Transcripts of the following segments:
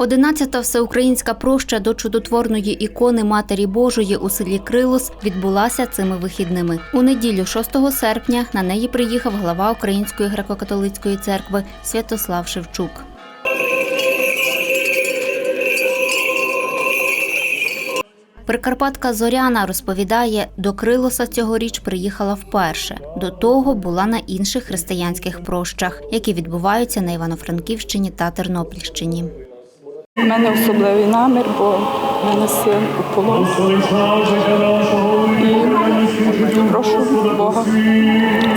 Одинадцята всеукраїнська проща до чудотворної ікони Матері Божої у селі Крилус відбулася цими вихідними. У неділю, 6 серпня, на неї приїхав глава Української греко-католицької церкви Святослав Шевчук. Прикарпатка Зоряна розповідає, до Крилоса цьогоріч приїхала вперше. До того була на інших християнських прощах, які відбуваються на Івано-Франківщині та Тернопільщині. У мене особливий намір, бо в мене син у полон. І прошу Бога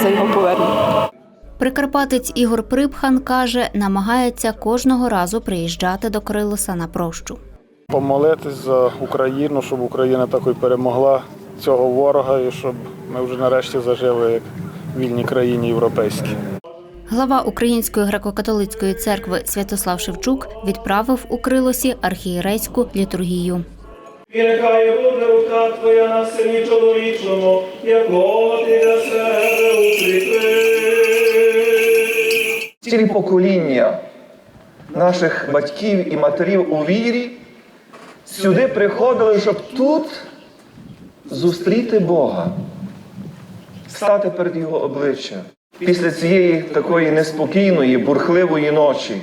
за його повернення. Прикарпатець Ігор Припхан каже, намагається кожного разу приїжджати до Крилоса на прощу. Помолитись за Україну, щоб Україна також перемогла цього ворога і щоб ми вже нарешті зажили як в вільній країні європейській. Глава Української греко-католицької церкви Святослав Шевчук відправив у Крилосі архієрейську літургію. І нехай буде рука твоя на сині чоловічому, якого ти для себе укріпив. цілі покоління наших батьків і матерів у вірі сюди приходили, щоб тут зустріти Бога, стати перед Його обличчя. Після цієї такої неспокійної, бурхливої ночі,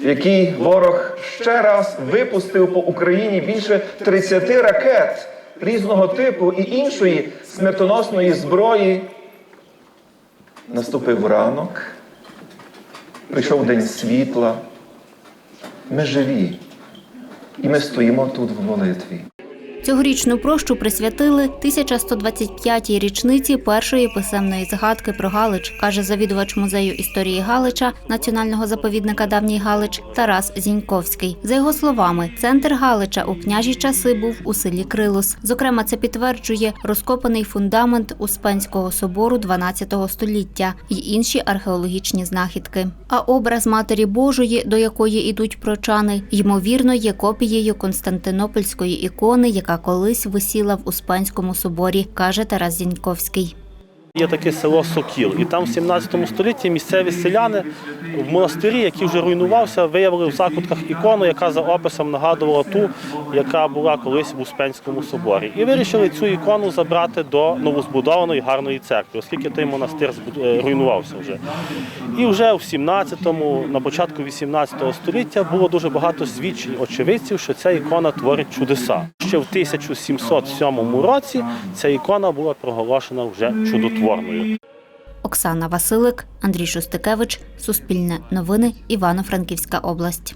в якій ворог ще раз випустив по Україні більше 30 ракет різного типу і іншої смертоносної зброї, Наступив ранок, прийшов день світла. Ми живі, і ми стоїмо тут в молитві. Цьогорічну прощу присвятили 1125-й річниці першої писемної згадки про Галич, каже завідувач музею історії Галича Національного заповідника Давній Галич Тарас Зіньковський. За його словами, центр Галича у княжі часи був у селі Крилос. Зокрема, це підтверджує розкопаний фундамент Успенського собору 12 століття й інші археологічні знахідки. А образ Матері Божої, до якої ідуть прочани, ймовірно, є копією Константинопольської ікони, яка колись висіла в Успенському соборі, каже Тарас Зіньковський. Є таке село Сокіл, і там в 17 столітті місцеві селяни в монастирі, який вже руйнувався, виявили в закутках ікону, яка за описом нагадувала ту, яка була колись в Успенському соборі. І вирішили цю ікону забрати до новозбудованої гарної церкви, оскільки той монастир е, руйнувався вже. І вже в 17-му, на початку 18 століття було дуже багато свідчень очевидців, що ця ікона творить чудеса. Ще в 1707 році ця ікона була проголошена вже чудотворною. Оксана Василик, Андрій Шостикевич, Суспільне новини, Івано-Франківська область.